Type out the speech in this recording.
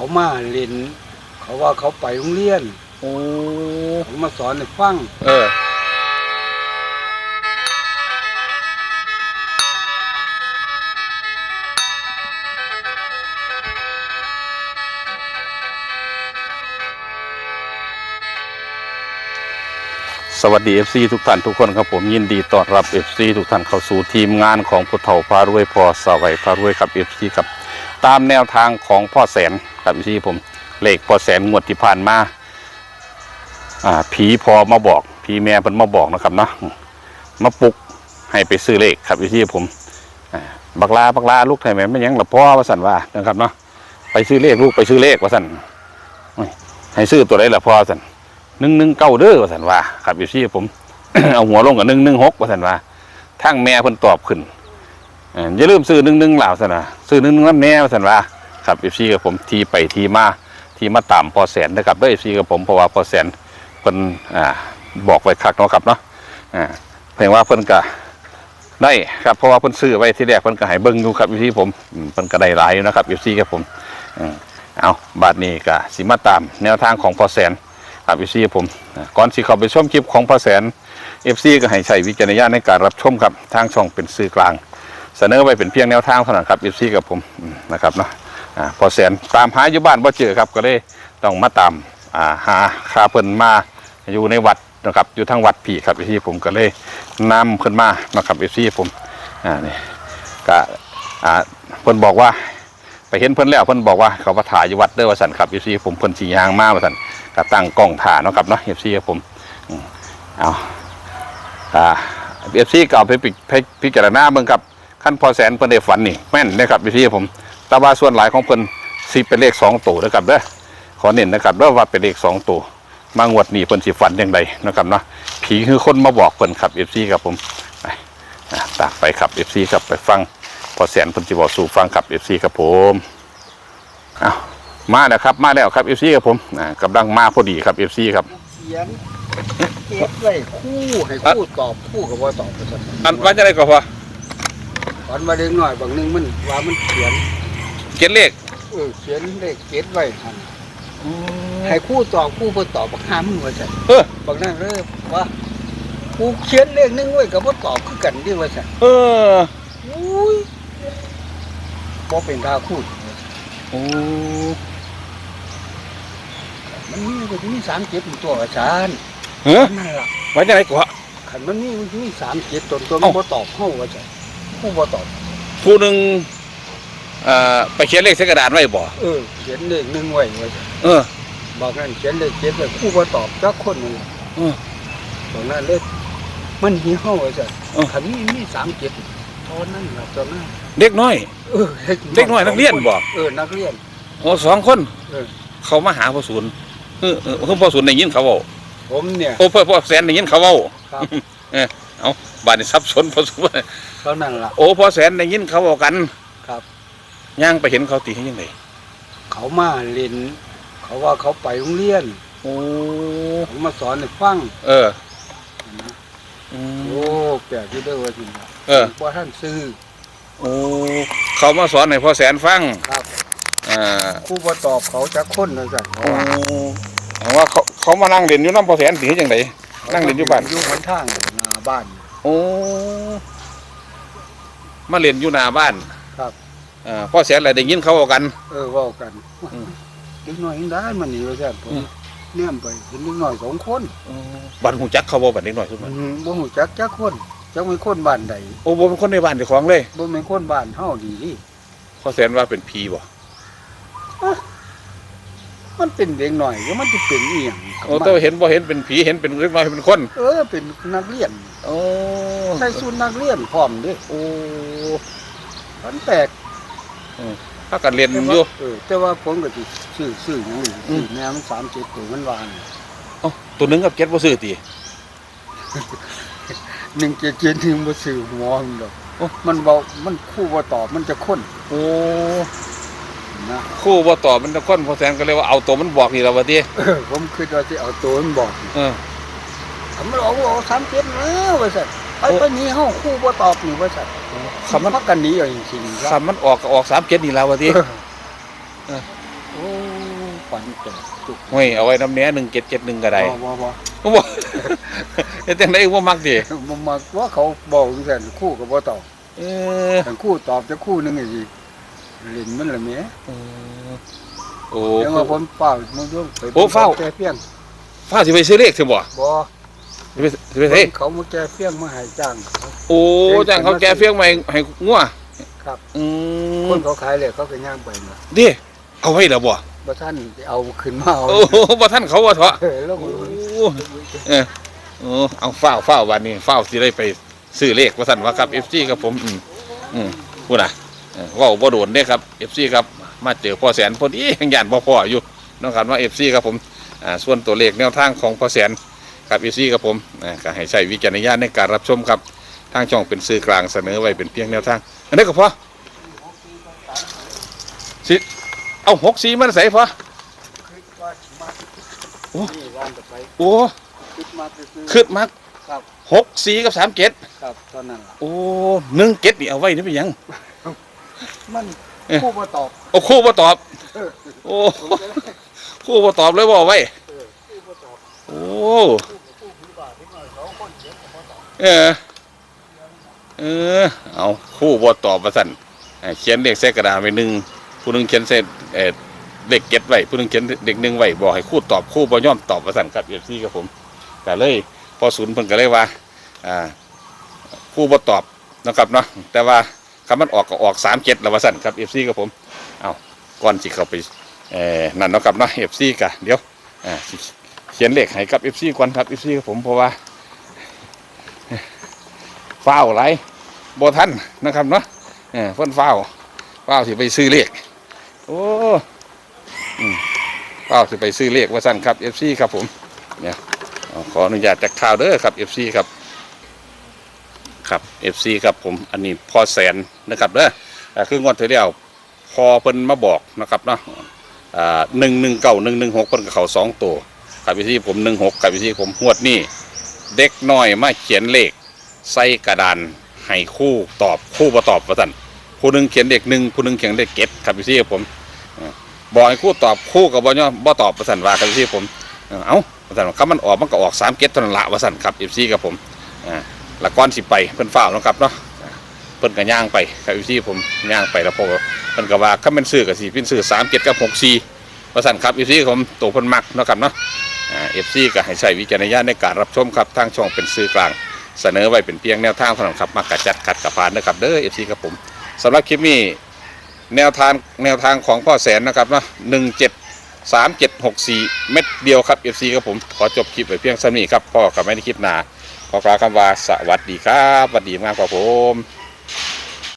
เขามาเรียนเขาว่าเขาไปโรงเรียนโอ้เขามาสอนให้ฟังเออ สวัสดี FC ทุกท่านทุกคนครับผมยินดีต้อนรับ FC ทุกท่านเข้าสู่ทีมงานของพุทธเถาพารวยพอสวัยพารวยครับ FC ครับ ตามแนวทางของพ่อแสน ครับ FC ผมเลขพอแสนงวดที่ผ่านมาอ่าผีพอมาบอกผีแม่เพิ่นมาบอกนะครับเนาะมาปลุกให้ไปซื้อเลขครับ FC ผมบักลาบักลาลูกไทยแม่ไม่ยังหละพ่อว่าสันว่านะครับเนาะไปซื้อเลขลูกไปซื้อเลขว่าสันให้ซื้อตัวไหนละพ่อสันหนึ่งหนึ่งเก้าเด้อว่าสันว่าครับอยู่ที่ผมเอาหัวลงกับหนึ่งหนึ่งหกว่าสันว่าทั้งแม่เพิ่นตอบขึ้นอย่าลืมซื้อหนึ่งหนึ่งเหล่าสันว่าซื้อหนึ่งหนึ่งน้ำแน่ว่าสันว่า ครับเอยู่ที่กับผมทีไปทีมาทีมาตามพอแสนนะครับด้วยที่กับผมเพราะว่าพอแสนเพิ่นอ่าบอกไว้คักเนาะครับเนาะอ่าเพียงว่าเพิ่นก็ได้ครับเพราะว่าเพิ่นซื้อไว้ที่แรกเพิ่นก็ให้เบิ่งอยู่ครับอยู่ที่ผมเพิ่นก็ได้หลายอยู่นะครับอยู่ที่กับผมอืมเอาบาดนี้ก็สิมาตามแนวทางของพอแสนครับเอฟซีผมก่อนสิเข้าไปชมคลิปของพระแสนเอฟซีก็ให้ใช้วิจารณญาณในการรับชมครับทางช่องเป็นสื่อกลาง เสนอไว้เป็นเพียงแนวทางเท่านั้นครับเอฟซีกับผมนะครับเนาะ อ่าพอแสนตามหาอยู่บ้านบ่เจอครับก็เลยต้องมาตามอ่าหาคาเพิ่นมาอยู่ในวัดนะครับอยู่ทางวัดผีครับเอฟซีผมก็เลยนำเพิ่นมานะครับเอฟซีผมอ่านี่ก็อ่าเพิ่นบอกว่าไปเห็นเพิ่นแล้วเพิ่นบอกว่าเขามาถ่ายอยู่วัดเด้อว่าสันครับเอฟซีผมเพิ่นสียางมาว่าสันก็ตั้งกล้องถ่ายเนาะครับเนาะเอฟซีผมเอาอ่าเอฟซีเก่าไปพิพพิจารณาเบิ่งครับขั้นพอแสนเพิ่นได้ฝันนี่แม่นนะครับเอฟซีผม แต่ว่าส่วนหลายของเพิ่นสิเป็นเลขสองตัวนะครับเด้อขอเน้นนะครับเด้อว่าเป็นเลขสองตัวมางวดนี้เพิ่นสิฝันอย่างไรนะครับเนาะผีคือคนมาบอกเพิ่นครับเอฟซีครับผมไปอะตามไปครับเอฟซีครับไปฟังพอแสนเพิ่นสิบอกสู่ฟังครับเอฟซีครับผมเอามาแล้วครับมาแล้วครับเอฟซีครับผมกำลังมาพอดีครับเอฟซีครับเขียนเก็บไว้คู่ให้คู่ตอบคู่กับว่าตอบไปสักอันว่าจะได้ก็พอตอนมาเด็กหน่อยบางนึงมันว่ามันเขียน เขียนเลขเออเขียนเลขเก็บไว้ทันให้คู่ตอบคู่เพื่อตอบบักห้ามึงว่าสันเออบางนั่นเริ่มว่ากูเขียนเลขหนึงไว้กับว่าตอบคือกันดีว่าสันเอออุ้ยบ่เป็นทาคูดโอ้มันมีก็มีสามเจ็ดตัวอาจารย์เฮ้อนั่นล่ะว่าจะได้ก็ขันมันมีมันมีสามเจ็ดตัวตัวมันเอ้า บ่ตอบเฮาว่าสันผู้บ่ตอบผู้หนึ่ง เอ่อไปเขียนเลขใส่กระดาษไว้บ่เออเขียนเลขหนึ่งไว้ว่าสันเออ บอกนั่นเขียนเลขเจ็ดไว้ผู้บ่ตอบจักคนหนึงเออบอกนั่นเลขมันหีเฮาว่าสันเออขันมีมีสามเจ็ดตอนนั้นล่ะตอนนั้นเด็กน้อย เออเด็กน้อยนักเรียนบ่ เออนักเรียน โอ้สองคน เออ เขามาหาพ่อศูนย์เออเออเพิ่นพ่อศูนย์ได้ยินเขาเว้าผมเนี่ย โอ้พ่อพ่อแสนได้ยินเขาเว้าครับเอาบาดนี้สับสนพ่อศูนย์ เท่านั้นล่ะ โอ้พ่อแสนได้ยินเขาเว้ากันครับ ย่างไปเห็นเขาตีให้ยังไงเขามาเรียนเขาว่าเขาไปโรงเรียนโอ้เขามาสอนให้ฟังเออนะอืมโอ้แปลกที่เด้อว่าสิเออว่าท่านซื้อโอ้เขามาสอนให้พ่อแสนฟังครับอ่าครู่บ่ตอบเขาจะค้นนะสั่นเขาโอ้ว่าเอาว่าเขาเขามานั่งเรียนอยู่น้ำพ่อแสนสีจังไดนั่งเรียนอยู่บ้านอยู่บนทางหน้าบ้าน โอ้มาเรียนอยู่หน้าบ้านครับ อ่าพ่อแสนอะไรได้ยินเขาเอากัน เออเว่ากันอืมเล็กน้อยยังได้มันนี่ว่าสั่นผมอืมเนี่ยไปเห็นเล็กน้อยสองคนบ้านหูจักเขาบ่บัดเด็กน้อยทุกมัมันนบ่ฮู้จักจักคนจักเป็นคนบ้านใดโอ้บ่เป็นคนในบ้านเจ้าของเลยบ่เป็นคนบ้านเฮาดีนี่พ่อแสนว่าเป็นผีบ่มันเป็นเด็กน้อยแล้วมันจะเป็นอีหยังกับโอ้มันแต่ว่าเห็นบ่เห็นเป็นผีเห็นเป็นเล็กน้อยเป็นคนเออเป็นนักเรียนโอ้ใส่ชุดนักเรียนพร้อมเด้โอ้มันแปลก ถ้ากันเรียนแต่อว่ายู่เออแต่ว่าผมก็สิซื้อซื้อหยังนี่อืซื้มอแนวมันสามเจ็ดตัวมันวานเอ้าตัวหนึงกับเก็ตบ่ซื้อติหนึ่งเจ็ดเจ็ดหนึ่งบ่ซื้อหัวมันดอกโอ้มันเบามันคู่บ่ตอบมันจะค้นโอ้นะครู่บ่ตอบมันตะคนพ่อแสนก็เลยว่าเอาตัวมันบอกนี่ล่ะว่าติเออผมคิดว่าสิเอาตัวมันบอกเออ ผมมันบอกว่าเอาสามเจ็ดนะว่าซั่นไปโอ้ไปหนี้เฮาคู่บ่ตอบนี่ว่าซั่น คำมันพักกันหนี้เอาจริงๆครับคำมันออกก็ออก37นี่ล่ะว่าติเออเออโอ้ฝันแตกจุกเฮ้ยเอาไว้น้ำเนี้ยหนึ่งเจ็ดเจ็ดหนึ่งก็ได้บ่บ่บ่ผมบอกเฮ็ดจังได๋บ่มักดิบ่มาว่าเขาบอกจังซั่นคู่ก็บ่ตอบเออคันคู่ตอบจะคู่หนึงอีกเล่นมันละแหมเออโอ้ยังว่าผมเฝ้ามึงดูไปโอ้เฝ้าแก้เพียงฟ้าสิไปซื้อเลขสิบ่บ่สิไปสิไปเฮ้ยเขามาแก้เพียงมาให้จ้างเขา โอ้จ้างเขาแกเฟี้ยงมาให้ให้งัวครับอืคนมเขาขายเลยเขาก็ย่างไปนะดิเอาไว้แล้วบ่บ่ท่านเอาขึ้นมาเอาโอ้โหบ่ทันเขาว่าเถอะเออแล้วโอ้เออโอ้เอาฟ้าวฟ้าววันนี้ฟ้าวสิได้ไปซื้อเลขว่าซั่นว่าครับ FC ครับผม อืมอืมพูดน่ะเออเว้าบ่โดนเด้ครับ FC ครับมาเจอพ่อแสนพอดียังย่านบ่พออยู่เนาะครับว่า FC ครับผมอ่าส่วนตัวเลขแนวทางของพ่อแสนครับ FC ครับผมอ่าก็ให้ใช้วิจารณญาณในการรับชมครับ ทางช่องเป็นสื่อกลางเสนอไว้เป็นเพียงแนวทาง อันนี้ก็พอสิเอาหกสีมันใส่พอคิดว่าสิมาโอ้นี่ร้านต่อไปโอ้คิดมาซื้อขึ้นมาครับหกสีกับสามเกตครับตอนนั้นล่ะโอ้หนึ่งเกตนี่เอาไว้นี่เป็นหยังมันเอ๊ะคู่บ่ตอบโอ้ครู่บ่ตอบเออโอ้ผมก็เลยครู่บ่ตอบเลยบ่เอาไว้เออคู่บ่ตอบโอ้คู่กับคู่ผีบาทนิดหน่อยสองคนเขียนก็บ่ตอบเออ เออ เอาคู่บ่ตอบประสันเขียนเลขใส่กระดาษไว้หนึ่งผู้หนึงเขียนใส่เอ่อเลขเกตไว้ผู้หนึงเขียนเลขหนึ่งไว้บอกให้คู่ตอบคู่บ่ยอมตอบประสันครับเอฟซีกับผมแต่เลยพอศูนย์เพิ่นก็เลยว่าอ่าคู่บ่ตอบนะครับเนาะแต่ว่าคำมันออกก็ออกสามเจ็ดล้วว่าสั่นครับเอฟซีกับผมเอาก่อนสิเขาไปเอ่อนั่นนะครับเนาะเอฟซีกะเดี๋ยวอ่าเขียนเลขให้กับเอฟซีก่อนครับเอฟซีกับผมเพราะว่า ฟ้าวไรบ่ทันนะครับเนาะเออเพิ่นฟ้าวฟ้าวสิไปซื้อเลขโอ้ฟ้าวสิไปซื้อเลขว่าสั่นครับเอฟซีครับผมเนี่ยขออนุญาตจากข่าวเด้อครับเอฟซีครับครับเอฟซีครับผมอันนี้พอแสนนะครับเด้ออ่คืองวดที่แล้วพอเพิ่นมาบอกนะครับเนาะอ่าหนึ่งหนึ่งเก้าหนึ่งหนึ่งหกเพิ่นกับเขาสองตัวครับพี่ผมหนึ่งหกครับพี่ผมงวดนี้เด็กน้อยมาเขียนเลข ใส่กระดานให้คู่ตอบคู่บ่ตอบว่าซั่นผู้หนึ่งเขียนเลขหนึ่งผู้หนึ่งเขียนเลขเก็ดครับพี่ที่ผมบอกให้คู่ตอบคู่กับบ่ย่อมบ่ตอบว่าซั่นว่าครับพี่ที่ผมเอ้าว่าซั่นคำมันออกมันก็ออกสามเก็ดเท่านั้นละว่าซั่นครับ FC กับผมอ่าละก้อนสิไปเพิ่นฝ้าวเนาะครับเนาะเพิ่นก็ย่างไปครับอยู่ที่ผมย่างไปแล้วพอเพิ่นก็ว่าคันเป็นซื้อก็สิเป็นซื้อ3 7กับ6 4ว่าซั่นครับอยู่ที่ผมตัวเพิ่นมักเนาะครับเนาะอ่า FC ก็ให้ใช้วิจารณญาณในการรับชมครับทางช่องเป็นสื่อกลาง เสนอไว้เป็นเพียงแนวทางเท่านั้นครับมากระจัดขัดกะพานนะครับเด้อเอฟซีครับผมสำหรับคลิปนี้แนวทางแนวทางของพ่อแสนนะครับเนาะ17 3764เม็ดเดียวครับเอฟซีครับผมขอจบคลิปไว้เพียงเท่านี้ครับพ่อกับไม่ได้คลิปหน้าขอกล่าวคำว่าสวัสดีครับสวัสดีมากครับผม